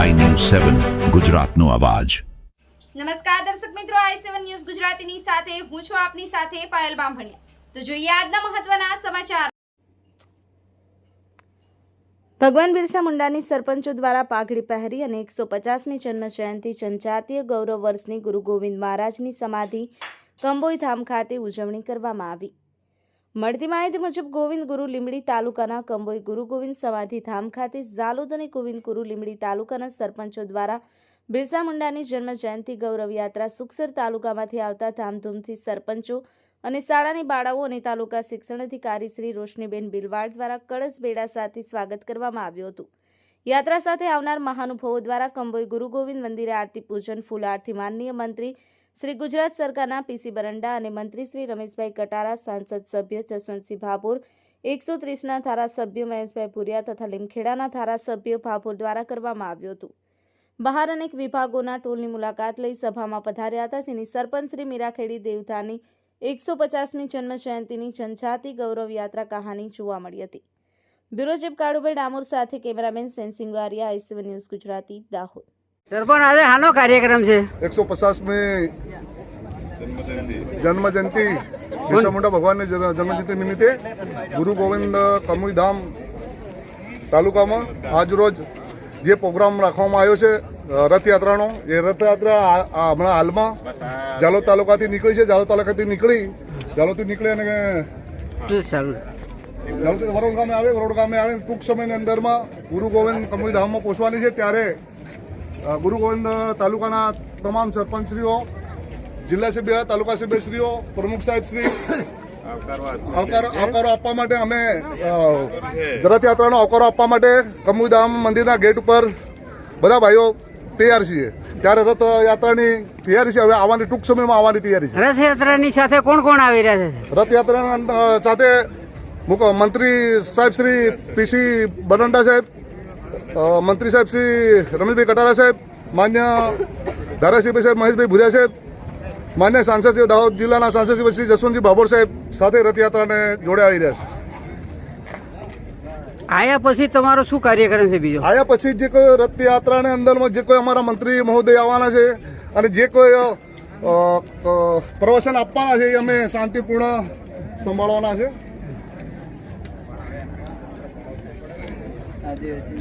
સેવન ગુજરાતનો અવાજ. નમસ્કાર દર્શક મિત્રો આઈ સેવન ન્યૂઝ ગુજરાતીની સાથે હું છું આપની સાથે પાયલ બામભણિયા. તો જોઈએ આજના મહત્વના સમાચાર. ભગવાન બિરસા મુંડાની સરપંચો દ્વારા પાઘડી પહેરી અને એકસો પચાસમી જન્મ જયંતિ જનજાતીય ગૌરવ વર્ષની ગુરુ ગોવિંદ મહારાજની સમાધિ કંબોઈ ધામ ખાતે ઉજવણી કરવામાં આવી. મળતી માહિતી મુજબ ગોવિંદ ગુરુ લીંબડી તાલુકાના કંબોઈ ગુરુ ગોવિંદ સમાધિ ધામ ખાતે ઝાલોદ અને ગોવિંદ ગુરુ લીંબડી તાલુકાના સરપંચો દ્વારા બિરસા મુંડાની જન્મ જયંતિ ગૌરવ યાત્રા સુખસર તાલુકામાંથી આવતા ધામધૂમથી સરપંચો અને શાળાની બાળાઓ અને તાલુકા શિક્ષણ અધિકારી શ્રી રોશનીબેન બિલવાડ દ્વારા કળશ બેડા સાથે સ્વાગત કરવામાં આવ્યું હતું. યાત્રા સાથે આવનાર મહાનુભાવો દ્વારા કંબોઈ ગુરુ ગોવિંદ મંદિરે આરતી પૂજન, ફૂલ આરતી માનનીય મંત્રી શ્રી ગુજરાત સરકારના પીસી બરંડા અને મંત્રી શ્રી રમેશભાઈ કટારા, સાંસદ સભ્ય જસવંતસિંહ ભાભોર, એકસો ત્રીસના ધારાસભ્ય મહેશભાઈ ભુરિયા તથા લીમખેડાના ધારાસભ્ય ભાભોર દ્વારા કરવામાં આવ્યું હતું. બહાર અનેક વિભાગોના ટોલની મુલાકાત લઈ સભામાં પધાર્યા હતા, જેની સરપંચ શ્રી મીરાખેડી દેવતાની એકસો પચાસમી જન્મ જયંતિની જનજાતિ ગૌરવ યાત્રા કહાની જોવા મળી હતી. બ્યુરો ચીફ કાળુભાઈ ડામોર સાથે cameraman sensing વારિયા આઈસીવન news Gujarati, Dahod. Sarpanch આજે આનો કાર્યક્રમ છે? એકસો પચાસમી જન્મ જયંતિ બિરસા મુંડા ભગવાનની જન્મજયંતિ નિમિત્તે ગુરુ ગોવિંદ કમુઈ ધામ તાલુકામાં આજરોજ જે પ્રોગ્રામ રાખવામાં આવ્યો છે રથયાત્રાનો એ રથયાત્રા હમણાં હાલમાં જાલોદ તાલુકાથી નીકળી છે જાલોદ તાલુકાથી નીકળી જાલોદથી નીકળી અને જાલોદ વરોડ ગામે આવે વરોડ ગામે આવે ટૂંક સમયની અંદરમાં ગુરુ ગોવિંદ કમુઈ ધામમાં પહોંચવાની છે ત્યારે ગુરુ ગોવિંદ તાલુકાના તમામ સરપંચશ્રીઓ જિલ્લા સભ્ય તાલુકા સભ્યશ્રીઓ પ્રમુખ સાહેબ શ્રી આવકાર આવકારો આપવા માટે અમે રથયાત્રાનો આવકારો આપવા માટે કમુધામ મંદિરના ગેટ ઉપર બધા ભાઈઓ તૈયાર છીએ. ત્યારે રથયાત્રાની તૈયારી છે. હવે આવવાની ટૂંક સમયમાં આવવાની તૈયારી છે. રથયાત્રાની સાથે કોણ કોણ આવી રહ્યા છે? રથયાત્રાના સાથે મંત્રી સાહેબ શ્રી પીસી બરંડા સાહેબ મંત્રી સાહેબ શ્રી રમેશભાઈ કટારા સાહેબ માન્ય ધારાસભ્ય સાહેબ મહેશભાઈ ભુરિયા સાહેબ માન્ય સાંસદ શ્રી દાહોદ જિલ્લાના સાંસદ શ્રી જસવંતજી ભાભોર સાહેબ સાથે રથયાત્રાને જોડે આવી રહ્યા છે. આયા પછી તમારો શું કાર્યક્રમ છે બીજો? આયા પછી જે કોઈ રથયાત્રાને અંદરમાં જે કોઈ અમારા મંત્રી મહોદય આવવાના છે અને જે કોઈ પ્રવચન આપવાના છે એ અમે શાંતિપૂર્ણ સંભાળવાના છે. ఆదివాసీ